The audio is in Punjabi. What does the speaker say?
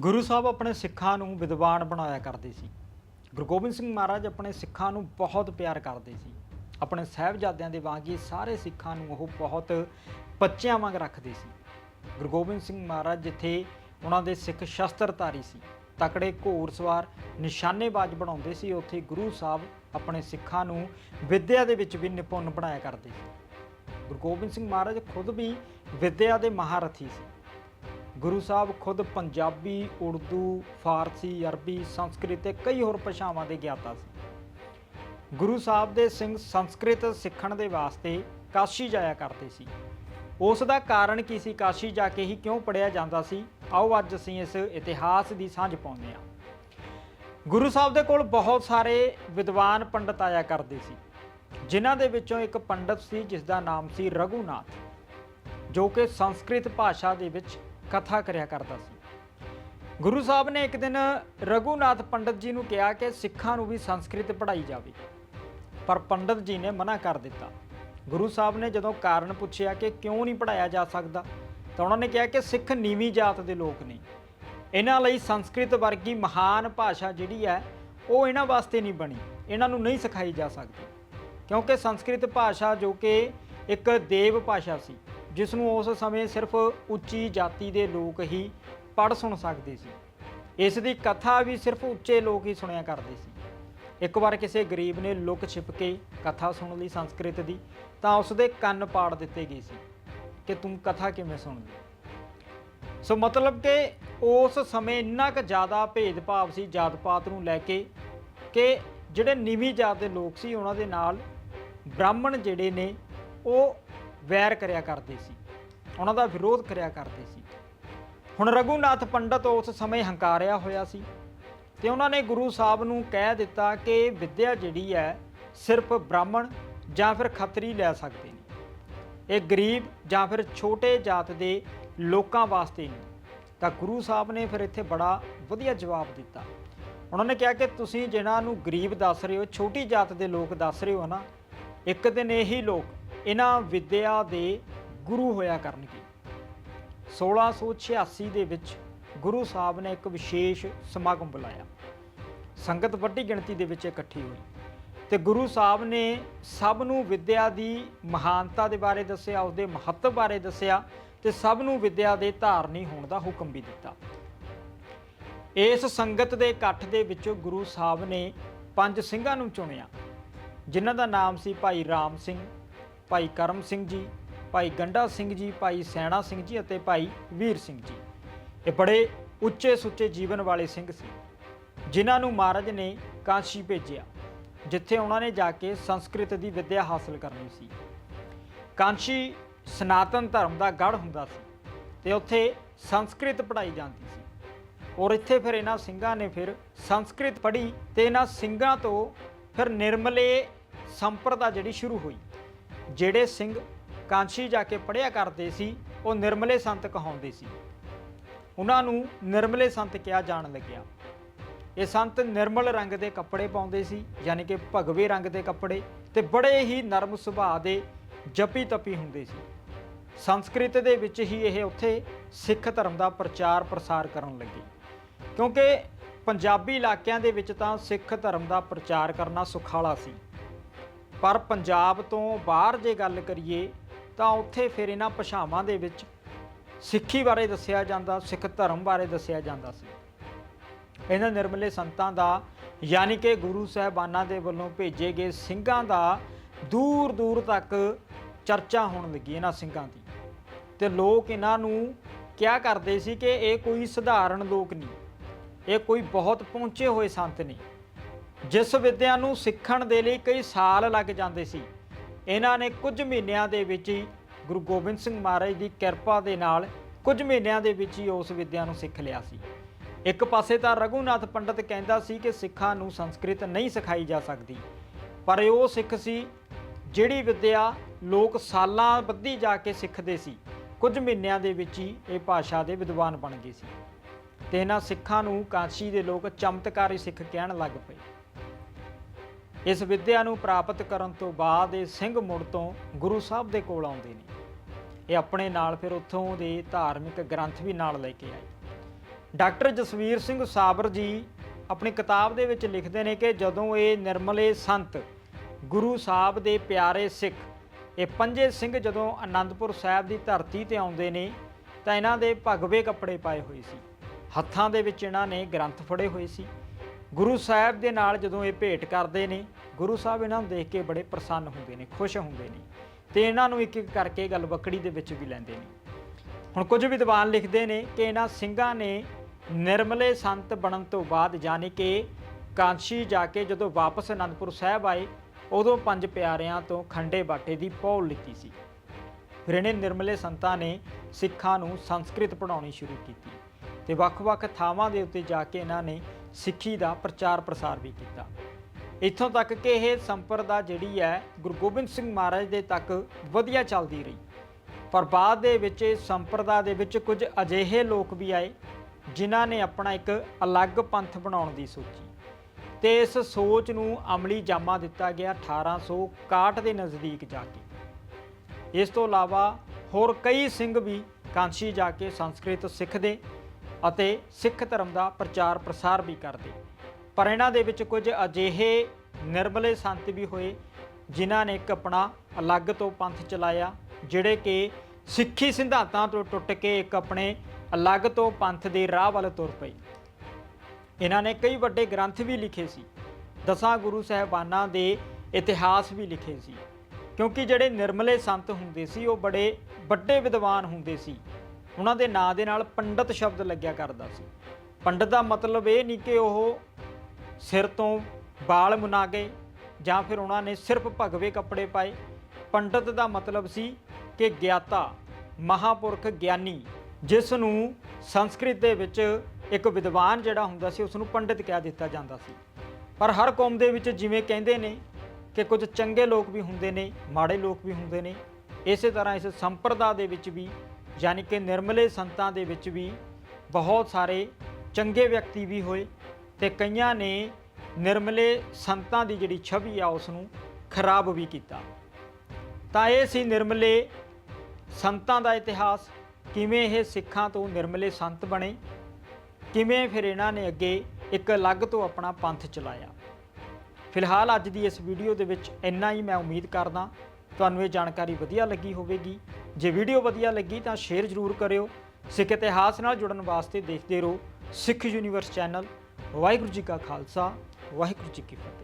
ਗੁਰੂ ਸਾਹਿਬ ਆਪਣੇ ਸਿੱਖਾਂ ਨੂੰ ਵਿਦਵਾਨ ਬਣਾਇਆ ਕਰਦੇ ਸੀ। ਗੁਰੂ ਗੋਬਿੰਦ ਸਿੰਘ ਮਹਾਰਾਜ ਆਪਣੇ ਸਿੱਖਾਂ ਨੂੰ ਬਹੁਤ ਪਿਆਰ ਕਰਦੇ ਸੀ। ਆਪਣੇ ਸਹਿਬਜ਼ਾਦਿਆਂ ਦੇ ਵਾਂਗ ਹੀ ਸਾਰੇ ਸਿੱਖਾਂ ਨੂੰ ਉਹ ਬਹੁਤ ਬੱਚਿਆਂ ਵਾਂਗ ਰੱਖਦੇ ਸੀ। ਗੁਰੂ ਗੋਬਿੰਦ ਸਿੰਘ ਮਹਾਰਾਜ ਜਿੱਥੇ ਉਹਨਾਂ ਦੇ ਸਿੱਖ ਸ਼ਸਤਰਧਾਰੀ ਸੀ, ਤਕੜੇ ਘੋੜਸਵਾਰ ਨਿਸ਼ਾਨੇਬਾਜ਼ ਬਣਾਉਂਦੇ ਸੀ, ਉੱਥੇ ਗੁਰੂ ਸਾਹਿਬ ਆਪਣੇ ਸਿੱਖਾਂ ਨੂੰ ਵਿੱਦਿਆ ਦੇ ਵਿੱਚ ਵੀ ਨਿਪੁੰਨ ਬਣਾਇਆ ਕਰਦੇ ਸੀ। ਗੁਰੂ ਗੋਬਿੰਦ ਸਿੰਘ ਮਹਾਰਾਜ ਖੁਦ ਵੀ ਵਿੱਦਿਆ ਦੇ ਮਹਾਰਥੀ ਸੀ। ਗੁਰੂ ਸਾਹਿਬ ਖੁਦ ਪੰਜਾਬੀ, ਉਰਦੂ, ਫਾਰਸੀ, ਅਰਬੀ, ਸੰਸਕ੍ਰਿਤ ਤੇ ਕਈ ਹੋਰ ਭਾਸ਼ਾਵਾਂ ਦੇ ਗਿਆਤਾ ਸੀ। ਗੁਰੂ ਸਾਹਿਬ ਦੇ ਸਿੰਘ ਸੰਸਕ੍ਰਿਤ ਸਿੱਖਣ ਦੇ ਵਾਸਤੇ ਕਾਸ਼ੀ ਜਾਇਆ ਕਰਦੇ ਸੀ। ਉਸ ਦਾ ਕਾਰਨ ਕੀ ਸੀ? ਕਾਸ਼ੀ ਜਾ ਕੇ ਹੀ ਕਿਉਂ ਪੜਿਆ ਜਾਂਦਾ ਸੀ? ਆਓ ਅੱਜ ਅਸੀਂ ਇਸ ਇਤਿਹਾਸ ਦੀ ਸਾਂਝ ਪਾਉਂਦੇ ਹਾਂ। ਗੁਰੂ ਸਾਹਿਬ ਦੇ ਕੋਲ ਬਹੁਤ ਸਾਰੇ ਵਿਦਵਾਨ ਪੰਡਤ ਆਇਆ ਕਰਦੇ ਸੀ ਜਿਨ੍ਹਾਂ ਦੇ ਵਿੱਚੋਂ ਇੱਕ ਪੰਡਤ ਸੀ ਜਿਸ ਦਾ ਨਾਮ ਸੀ ਰਘੂਨਾਥ ਜੋ ਕਿ ਸੰਸਕ੍ਰਿਤ ਭਾਸ਼ਾ ਦੇ ਵਿੱਚ ਕਥਾ ਕਰਿਆ ਕਰਦਾ ਸੀ। ਗੁਰੂ ਸਾਹਿਬ ਨੇ ਇੱਕ ਦਿਨ ਰਘੂਨਾਥ ਪੰਡਤ ਜੀ ਨੂੰ ਕਿਹਾ ਕਿ ਸਿੱਖਾਂ ਨੂੰ ਵੀ ਸੰਸਕ੍ਰਿਤ ਪੜ੍ਹਾਈ ਜਾਵੇ। ਪਰ ਪੰਡਤ ਜੀ ਨੇ ਮਨਾ ਕਰ ਦਿੱਤਾ। ਗੁਰੂ ਸਾਹਿਬ ਨੇ ਜਦੋਂ ਕਾਰਨ ਪੁੱਛਿਆ ਕਿ ਕਿਉਂ ਨਹੀਂ ਪੜਾਇਆ ਜਾ ਸਕਦਾ, ਤਾਂ ਉਹਨਾਂ ਨੇ ਕਿਹਾ ਕਿ ਸਿੱਖ ਨੀਵੀਂ ਜਾਤ ਦੇ ਲੋਕ ਨੇ। ਇਹਨਾਂ ਲਈ ਸੰਸਕ੍ਰਿਤ ਵਰਗੀ ਮਹਾਨ ਭਾਸ਼ਾ ਜਿਹੜੀ ਹੈ, ਉਹ ਇਹਨਾਂ ਵਾਸਤੇ ਨਹੀਂ ਬਣੀ। ਇਹਨਾਂ ਨੂੰ ਨਹੀਂ ਸਿਖਾਈ ਜਾ ਸਕਦੀ। ਕਿਉਂਕਿ ਸੰਸਕ੍ਰਿਤ ਭਾਸ਼ਾ ਜੋ ਕਿ ਇੱਕ ਦੇਵ ਭਾਸ਼ਾ ਸੀ। ਜਿਸ ਨੂੰ ਉਸ ਸਮੇਂ ਸਿਰਫ ਉੱਚੀ ਜਾਤੀ ਦੇ ਲੋਕ ਹੀ ਪੜ੍ਹ ਸੁਣ ਸਕਦੇ ਸੀ। ਇਸ ਦੀ ਕਥਾ ਵੀ ਸਿਰਫ ਉੱਚੇ ਲੋਕ ਹੀ ਸੁਣਿਆ ਕਰਦੇ ਸੀ। ਇੱਕ ਵਾਰ ਕਿਸੇ ਗਰੀਬ ਨੇ ਲੁਕ ਛਿਪ ਕੇ ਕਥਾ ਸੁਣ ਲਈ ਸੰਸਕ੍ਰਿਤ ਦੀ, ਤਾਂ ਉਸ ਦੇ ਕੰਨ ਪਾੜ ਦਿੱਤੇ ਗਏ ਸੀ ਕਿ ਤੂੰ ਕਥਾ ਕਿਵੇਂ ਸੁਣਦੀ ਸੋ ਮਤਲਬ ਕਿ ਉਸ ਸਮੇਂ ਇੰਨਾ ਕੁ ਜ਼ਿਆਦਾ ਭੇਦਭਾਵ ਸੀ ਜਾਤ ਪਾਤ ਨੂੰ ਲੈ ਕੇ ਕਿ ਜਿਹੜੇ ਨੀਵੀਂ ਜਾਤ ਦੇ ਲੋਕ ਸੀ, ਉਹਨਾਂ ਦੇ ਨਾਲ ਬ੍ਰਾਹਮਣ ਜਿਹੜੇ ਨੇ, ਉਹ ਵੈਰ ਕਰਿਆ ਕਰਦੇ ਸੀ। ਉਹਨਾਂ ਦਾ ਵਿਰੋਧ ਕਰਿਆ ਕਰਦੇ ਸੀ। ਹੁਣ ਰਘੂਨਾਥ ਪੰਡਤ ਉਸ ਸਮੇਂ ਹੰਕਾਰਿਆ ਹੋਇਆ ਸੀ ਤੇ ਉਹਨਾਂ ਨੇ ਗੁਰੂ ਸਾਹਿਬ ਨੂੰ ਕਹਿ ਦਿੱਤਾ ਕਿ ਵਿੱਦਿਆ ਜਿਹੜੀ ਹੈ ਸਿਰਫ ਬ੍ਰਾਹਮਣ ਜਾਂ ਫਿਰ ਖੱਤਰੀ ਲੈ ਸਕਦੇ ਨੇ। ਇਹ ਗਰੀਬ ਜਾਂ ਫਿਰ ਛੋਟੇ ਜਾਤ ਦੇ ਲੋਕਾਂ ਵਾਸਤੇ ਨਹੀਂ ਤਾਂ ਗੁਰੂ ਸਾਹਿਬ ਨੇ ਫਿਰ ਇੱਥੇ ਬੜਾ ਵਧੀਆ ਜਵਾਬ ਦਿੱਤਾ। ਉਹਨਾਂ ਨੇ ਕਿਹਾ ਕਿ ਤੁਸੀਂ ਜਿਹਨਾਂ ਨੂੰ ਗਰੀਬ ਦੱਸ ਰਹੇ ਹੋ, ਛੋਟੀ ਜਾਤ ਦੇ ਲੋਕ ਦੱਸ ਰਹੇ ਹੋ ਨਾ, ਇੱਕ ਦਿਨ ਇਹੀ ਲੋਕ ਇਹਨਾਂ ਵਿੱਦਿਆ ਦੇ ਗੁਰੂ ਹੋਇਆ ਕਰਨਗੇ। 1686 ਦੇ ਵਿੱਚ ਗੁਰੂ ਸਾਹਿਬ ਨੇ ਇੱਕ ਵਿਸ਼ੇਸ਼ ਸਮਾਗਮ ਬੁਲਾਇਆ। ਸੰਗਤ ਵੱਡੀ ਗਿਣਤੀ ਦੇ ਵਿੱਚ ਇਕੱਠੀ ਹੋਈ ਤੇ ਗੁਰੂ ਸਾਹਿਬ ਨੇ ਸਭ ਨੂੰ ਵਿੱਦਿਆ ਦੀ ਮਹਾਨਤਾ ਦੇ ਬਾਰੇ ਦੱਸਿਆ, ਉਸਦੇ ਮਹੱਤਵ ਬਾਰੇ ਦੱਸਿਆ ਤੇ ਸਭ ਨੂੰ ਵਿੱਦਿਆ ਦੇ ਧਾਰਨੀ ਹੋਣ ਦਾ ਹੁਕਮ ਵੀ ਦਿੱਤਾ। ਇਸ ਸੰਗਤ ਦੇ ਇਕੱਠ ਦੇ ਵਿੱਚੋਂ ਗੁਰੂ ਸਾਹਿਬ ਨੇ ਪੰਜ ਸਿੰਘਾਂ ਨੂੰ ਚੁਣਿਆ, ਜਿਨ੍ਹਾਂ ਦਾ ਨਾਮ ਸੀ ਭਾਈ ਰਾਮ ਸਿੰਘ ਭਾਈ ਕਰਮ ਸਿੰਘ ਜੀ, ਭਾਈ ਗੰਡਾ ਸਿੰਘ ਜੀ, ਭਾਈ ਸੈਣਾ ਸਿੰਘ ਜੀ ਅਤੇ ਭਾਈ ਵੀਰ ਸਿੰਘ ਜੀ। ਇਹ ਬੜੇ ਉੱਚੇ ਸੁੱਚੇ ਜੀਵਨ ਵਾਲੇ ਸਿੰਘ ਸੀ, ਜਿਨ੍ਹਾਂ ਨੂੰ ਮਹਾਰਾਜ ਨੇ ਕਾਂਸ਼ੀ ਭੇਜਿਆ, ਜਿੱਥੇ ਉਹਨਾਂ ਨੇ ਜਾ ਕੇ ਸੰਸਕ੍ਰਿਤ ਦੀ ਵਿੱਦਿਆ ਹਾਸਲ ਕਰਨੀ ਸੀ। ਕਾਂਸ਼ੀ ਸਨਾਤਨ ਧਰਮ ਦਾ ਗੜ ਹੁੰਦਾ ਸੀ ਤੇ ਉੱਥੇ ਸੰਸਕ੍ਰਿਤ ਪੜ੍ਹਾਈ ਜਾਂਦੀ ਸੀ। ਔਰ ਇੱਥੇ ਫਿਰ ਇਹਨਾਂ ਸਿੰਘਾਂ ਨੇ ਫਿਰ ਸੰਸਕ੍ਰਿਤ ਪੜ੍ਹੀ ਤੇ ਇਹਨਾਂ ਸਿੰਘਾਂ ਤੋਂ ਫਿਰ ਨਿਰਮਲੇ ਸੰਪਰਦਾ ਜਿਹੜੀ ਸ਼ੁਰੂ ਹੋਈ। ਜਿਹੜੇ ਸਿੰਘ ਕਾਂਸ਼ੀ ਜਾ ਕੇ ਪੜ੍ਹਿਆ ਕਰਦੇ ਸੀ, ਉਹ ਨਿਰਮਲੇ ਸੰਤ ਕਹਾਉਂਦੇ ਸੀ। ਉਹਨਾਂ ਨੂੰ ਨਿਰਮਲੇ ਸੰਤ ਕਿਹਾ ਜਾਣ ਲੱਗਿਆ। ਇਹ ਸੰਤ ਨਿਰਮਲ ਰੰਗ ਦੇ ਕੱਪੜੇ ਪਾਉਂਦੇ ਸੀ, ਯਾਨੀ ਕਿ ਭਗਵੇ ਰੰਗ ਦੇ ਕੱਪੜੇ ਤੇ ਬੜੇ ਹੀ ਨਰਮ ਸੁਭਾਅ ਦੇ ਜਪੀ ਤਪੀ ਹੁੰਦੇ ਸੀ। ਸੰਸਕ੍ਰਿਤ ਦੇ ਵਿੱਚ ਹੀ ਇਹ ਉੱਥੇ ਸਿੱਖ ਧਰਮ ਦਾ ਪ੍ਰਚਾਰ ਪ੍ਰਸਾਰ ਕਰਨ ਲੱਗੇ। ਕਿਉਂਕਿ ਪੰਜਾਬੀ ਇਲਾਕਿਆਂ ਦੇ ਵਿੱਚ ਤਾਂ ਸਿੱਖ ਧਰਮ ਦਾ ਪ੍ਰਚਾਰ ਕਰਨਾ ਸੁਖਾਲਾ ਸੀ। ਪਰ ਪੰਜਾਬ ਤੋਂ ਬਾਹਰ ਜੇ ਗੱਲ ਕਰੀਏ ਤਾਂ ਉੱਥੇ ਫਿਰ ਇਹਨਾਂ ਭਾਸ਼ਾਵਾਂ ਦੇ ਵਿੱਚ ਸਿੱਖੀ ਬਾਰੇ ਦੱਸਿਆ ਜਾਂਦਾ, ਸਿੱਖ ਧਰਮ ਬਾਰੇ ਦੱਸਿਆ ਜਾਂਦਾ ਸੀ। ਇਹਨਾਂ ਨਿਰਮਲੇ ਸੰਤਾਂ ਦਾ ਯਾਨੀ ਕਿ ਗੁਰੂ ਸਾਹਿਬਾਨਾਂ ਦੇ ਵੱਲੋਂ ਭੇਜੇ ਗਏ ਸਿੰਘਾਂ ਦਾ ਦੂਰ ਦੂਰ ਤੱਕ ਚਰਚਾ ਹੋਣ ਲੱਗੀ ਇਹਨਾਂ ਸਿੰਘਾਂ ਦੀ। ਤੇ ਲੋਕ ਇਹਨਾਂ ਨੂੰ ਕਿਹਾ ਕਰਦੇ ਸੀ ਕਿ ਇਹ ਕੋਈ ਸਧਾਰਨ ਲੋਕ ਨਹੀਂ, ਇਹ ਕੋਈ ਬਹੁਤ ਪਹੁੰਚੇ ਹੋਏ ਸੰਤ ਨੇ ਜਿਸ ਵਿੱਦਿਆ ਨੂੰ ਸਿੱਖਣ ਦੇ ਲਈ ਕਈ ਸਾਲ ਲੱਗ ਜਾਂਦੇ ਸੀ। ਇਹਨਾਂ ਨੇ ਕੁਝ ਮਹੀਨਿਆਂ ਦੇ ਵਿੱਚ ਹੀ ਗੁਰੂ ਗੋਬਿੰਦ ਸਿੰਘ ਮਹਾਰਾਜ ਦੀ ਕਿਰਪਾ ਦੇ ਨਾਲ ਕੁਝ ਮਹੀਨਿਆਂ ਦੇ ਵਿੱਚ ਹੀ ਉਸ ਵਿੱਦਿਆ ਨੂੰ ਸਿੱਖ ਲਿਆ ਸੀ। ਇੱਕ ਪਾਸੇ ਤਾਂ ਰਘੂਨਾਥ ਪੰਡਤ ਕਹਿੰਦਾ ਸੀ ਕਿ ਸਿੱਖਾਂ ਨੂੰ ਸੰਸਕ੍ਰਿਤ ਨਹੀਂ ਸਿਖਾਈ ਜਾ ਸਕਦੀ, ਪਰ ਇਹ ਉਹ ਸਿੱਖ ਸੀ ਜਿਹੜੀ ਵਿੱਦਿਆ ਲੋਕ ਸਾਲਾਂ ਬੱਧੀ ਜਾ ਕੇ ਸਿੱਖਦੇ ਸੀ। ਕੁਝ ਮਹੀਨਿਆਂ ਦੇ ਵਿੱਚ ਹੀ ਇਹ ਭਾਸ਼ਾ ਦੇ ਵਿਦਵਾਨ ਬਣ ਗਏ ਸੀ। ਤੇ ਇਹਨਾਂ ਸਿੱਖਾਂ ਨੂੰ ਕਾਂਸ਼ੀ ਦੇ ਲੋਕ ਚਮਤਕਾਰੀ ਸਿੱਖ ਕਹਿਣ ਲੱਗ ਪਏ। ਇਸ ਵਿੱਦਿਆ ਨੂੰ ਪ੍ਰਾਪਤ ਕਰਨ ਤੋਂ ਬਾਅਦ ਇਹ ਸਿੰਘ ਮੁੜ ਤੋਂ ਗੁਰੂ ਸਾਹਿਬ ਦੇ ਕੋਲ ਆਉਂਦੇ ਨੇ। ਇਹ ਆਪਣੇ ਨਾਲ ਫਿਰ ਉੱਥੋਂ ਦੇ ਧਾਰਮਿਕ ਗ੍ਰੰਥ ਵੀ ਨਾਲ ਲੈ ਕੇ ਆਏ। ਡਾਕਟਰ ਜਸਵੀਰ ਸਿੰਘ ਸਾਬਰ ਜੀ ਆਪਣੀ ਕਿਤਾਬ ਦੇ ਵਿੱਚ ਲਿਖਦੇ ਨੇ ਕਿ ਜਦੋਂ ਇਹ ਨਿਰਮਲੇ ਸੰਤ ਗੁਰੂ ਸਾਹਿਬ ਦੇ ਪਿਆਰੇ ਸਿੱਖ, ਇਹ ਪੰਜੇ ਸਿੰਘ ਜਦੋਂ ਆਨੰਦਪੁਰ ਸਾਹਿਬ ਦੀ ਧਰਤੀ ਤੇ ਆਉਂਦੇ ਨੇ, ਤਾਂ ਇਹਨਾਂ ਦੇ ਭਗਵੇ ਕੱਪੜੇ ਪਾਏ ਹੋਏ ਸੀ। ਹੱਥਾਂ ਦੇ ਵਿੱਚ ਇਹਨਾਂ ਨੇ ਗ੍ਰੰਥ ਫੜੇ ਹੋਏ ਸੀ। ਗੁਰੂ ਸਾਹਿਬ ਦੇ ਨਾਲ ਜਦੋਂ ਇਹ ਭੇਟ ਕਰਦੇ ਨੇ, ਗੁਰੂ ਸਾਹਿਬ ਇਹਨਾਂ ਨੂੰ ਦੇਖ ਕੇ ਬੜੇ ਪ੍ਰਸੰਨ ਹੁੰਦੇ ਨੇ, ਖੁਸ਼ ਹੁੰਦੇ ਨੇ ਤੇ ਇਹਨਾਂ ਨੂੰ ਇੱਕ ਇੱਕ ਕਰਕੇ ਗੱਲ ਬੱਕੜੀ ਦੇ ਵਿੱਚ ਵੀ ਲੈਂਦੇ ਨੇ। ਹੁਣ ਕੁਝ ਵਿਦਵਾਨ ਲਿਖਦੇ ਨੇ ਕਿ ਇਹਨਾਂ ਸਿੰਘਾਂ ਨੇ ਨਿਰਮਲੇ ਸੰਤ ਬਣਨ ਤੋਂ ਬਾਅਦ ਯਾਨੀ ਕਿ ਕਾਂਸ਼ੀ ਜਾ ਕੇ ਜਦੋਂ ਵਾਪਸ ਅਨੰਦਪੁਰ ਸਾਹਿਬ ਆਏ, ਉਦੋਂ ਪੰਜ ਪਿਆਰਿਆਂ ਤੋਂ ਖੰਡੇ ਬਾਟੇ ਦੀ ਪੌਲ ਲਿੱਤੀ ਸੀ। ਫਿਰ ਇਹਨੇ ਨਿਰਮਲੇ ਸੰਤਾਂ ਨੇ ਸਿੱਖਾਂ ਨੂੰ ਸੰਸਕ੍ਰਿਤ ਪੜ੍ਹਾਉਣੀ ਸ਼ੁਰੂ ਕੀਤੀ ਤੇ ਵੱਖ-ਵੱਖ ਥਾਵਾਂ ਦੇ ਉੱਤੇ ਜਾ ਕੇ ਇਹਨਾਂ ਨੇ ਸਿੱਖੀ ਦਾ ਪ੍ਰਚਾਰ ਪ੍ਰਸਾਰ ਵੀ ਕੀਤਾ। ਇੱਥੋਂ ਤੱਕ ਕਿ ਇਹ ਸੰਪਰਦਾ ਜਿਹੜੀ ਹੈ, ਗੁਰੂ ਗੋਬਿੰਦ ਸਿੰਘ ਮਹਾਰਾਜ ਦੇ ਤੱਕ ਵਧੀਆ ਚੱਲਦੀ ਰਹੀ। ਪਰ ਬਾਅਦ ਦੇ ਵਿੱਚ ਇਸ ਸੰਪਰਦਾ ਦੇ ਵਿੱਚ ਕੁਝ ਅਜਿਹੇ ਲੋਕ ਵੀ ਆਏ, ਜਿਨ੍ਹਾਂ ਨੇ ਆਪਣਾ ਇੱਕ ਅਲੱਗ ਪੰਥ ਬਣਾਉਣ ਦੀ ਸੋਚੀ। ਤੇ ਇਸ ਸੋਚ ਨੂੰ ਅਮਲੀ ਜਾਮਾ ਦਿੱਤਾ ਗਿਆ 1861 ਦੇ ਨਜ਼ਦੀਕ ਜਾ ਕੇ। ਇਸ ਤੋਂ ਇਲਾਵਾ ਹੋਰ ਕਈ ਸਿੰਘ ਵੀ ਕਾਂਸ਼ੀ ਜਾ ਕੇ ਸੰਸਕ੍ਰਿਤ ਸਿੱਖਦੇ ਅਤੇ ਸਿੱਖ ਧਰਮ ਦਾ ਪ੍ਰਚਾਰ ਪ੍ਰਸਾਰ ਵੀ ਕਰਦੇ। ਪਰ ਇਹਨਾਂ ਦੇ ਵਿੱਚ ਕੁਝ ਅਜਿਹੇ ਨਿਰਮਲੇ ਸੰਤ ਵੀ ਹੋਏ, ਜਿਨ੍ਹਾਂ ਨੇ ਇੱਕ ਆਪਣਾ ਅਲੱਗ ਤੋਂ ਪੰਥ ਚਲਾਇਆ, ਜਿਹੜੇ ਕਿ ਸਿੱਖੀ ਸਿਧਾਂਤਾਂ ਤੋਂ ਟੁੱਟ ਕੇ ਇੱਕ ਆਪਣੇ ਅਲੱਗ ਤੋਂ ਪੰਥ ਦੇ ਰਾਹ ਵੱਲ ਤੁਰ ਪਏ। ਇਹਨਾਂ ਨੇ ਕਈ ਵੱਡੇ ਗ੍ਰੰਥ ਵੀ ਲਿਖੇ ਸੀ। ਦਸਾਂ ਗੁਰੂ ਸਾਹਿਬਾਨਾਂ ਦੇ ਇਤਿਹਾਸ ਵੀ ਲਿਖੇ ਸੀ। ਕਿਉਂਕਿ ਜਿਹੜੇ ਨਿਰਮਲੇ ਸੰਤ ਹੁੰਦੇ ਸੀ, ਉਹ ਬੜੇ ਵੱਡੇ ਵਿਦਵਾਨ ਹੁੰਦੇ ਸੀ। ਉਹਨਾਂ ਦੇ ਨਾਂ ਦੇ ਨਾਲ ਪੰਡਤ ਸ਼ਬਦ ਲੱਗਿਆ ਕਰਦਾ ਸੀ। ਪੰਡਤ ਦਾ ਮਤਲਬ ਇਹ ਨਹੀਂ ਕਿ ਉਹ ਸਿਰ ਤੋਂ ਵਾਲ ਮੁਨਾ ਗਏ ਜਾਂ ਫਿਰ ਉਹਨਾਂ ਨੇ ਸਿਰਫ ਭਗਵੇ ਕੱਪੜੇ ਪਾਏ। ਪੰਡਤ ਦਾ ਮਤਲਬ ਸੀ ਕਿ ਗਿਆਤਾ, ਮਹਾਪੁਰਖ ਗਿਆਨੀ, ਜਿਸ ਨੂੰ ਸੰਸਕ੍ਰਿਤ ਦੇ ਵਿੱਚ ਇੱਕ ਵਿਦਵਾਨ ਜਿਹੜਾ ਹੁੰਦਾ ਸੀ ਉਸ ਨੂੰ ਪੰਡਿਤ ਕਹਿ ਦਿੱਤਾ ਜਾਂਦਾ ਸੀ। ਪਰ ਹਰ ਕੌਮ ਦੇ ਵਿੱਚ ਜਿਵੇਂ ਕਹਿੰਦੇ ਨੇ ਕਿ ਕੁਝ ਚੰਗੇ ਲੋਕ ਵੀ ਹੁੰਦੇ ਨੇ, ਮਾੜੇ ਲੋਕ ਵੀ ਹੁੰਦੇ ਨੇ, ਇਸੇ ਤਰ੍ਹਾਂ ਇਸ ਸੰਪਰਦਾ ਦੇ ਵਿੱਚ ਵੀ ਯਾਨੀ ਕਿ ਨਿਰਮਲੇ ਸੰਤਾਂ ਦੇ ਵਿੱਚ ਵੀ ਬਹੁਤ ਸਾਰੇ ਚੰਗੇ ਵਿਅਕਤੀ ਵੀ ਹੋਏ ਤੇ ਕਈਆਂ ਨੇ ਨਿਰਮਲੇ ਸੰਤਾਂ ਦੀ ਜਿਹੜੀ ਛਵੀ ਆ ਉਸ ਨੂੰ ਖਰਾਬ ਵੀ ਕੀਤਾ। ਤਾਂ ਇਹ ਸੀ ਨਿਰਮਲੇ ਸੰਤਾਂ ਦਾ ਇਤਿਹਾਸ, ਕਿਵੇਂ ਇਹ ਸਿੱਖਾਂ ਤੋਂ ਨਿਰਮਲੇ ਸੰਤ ਬਣੇ, ਕਿਵੇਂ ਫਿਰ ਇਹਨਾਂ ਨੇ ਅੱਗੇ ਇੱਕ ਅਲੱਗ ਤੋਂ ਆਪਣਾ ਪੰਥ ਚਲਾਇਆ। ਫਿਲਹਾਲ ਅੱਜ ਦੀ ਇਸ ਵੀਡੀਓ ਦੇ ਵਿੱਚ ਇੰਨਾ ਹੀ, ਮੈਂ ਉਮੀਦ ਕਰਦਾ ਤੁਹਾਨੂੰ ਇਹ ਜਾਣਕਾਰੀ ਵਧੀਆ ਲੱਗੀ ਹੋਵੇਗੀ। ਜੇ ਵੀਡੀਓ ਵਧੀਆ ਲੱਗੀ ਤਾਂ ਸ਼ੇਅਰ ਜ਼ਰੂਰ ਕਰਿਓ। ਸਿੱਖ ਇਤਿਹਾਸ ਨਾਲ ਜੁੜਨ ਵਾਸਤੇ ਦੇਖਦੇ ਰਹੋ ਸਿੱਖ ਯੂਨੀਵਰਸ ਚੈਨਲ। ਵਾਹਿਗੁਰੂ ਜੀ ਕਾ ਖਾਲਸਾ, ਵਾਹਿਗੁਰੂ ਜੀ ਕੀ ਫਤਿਹ।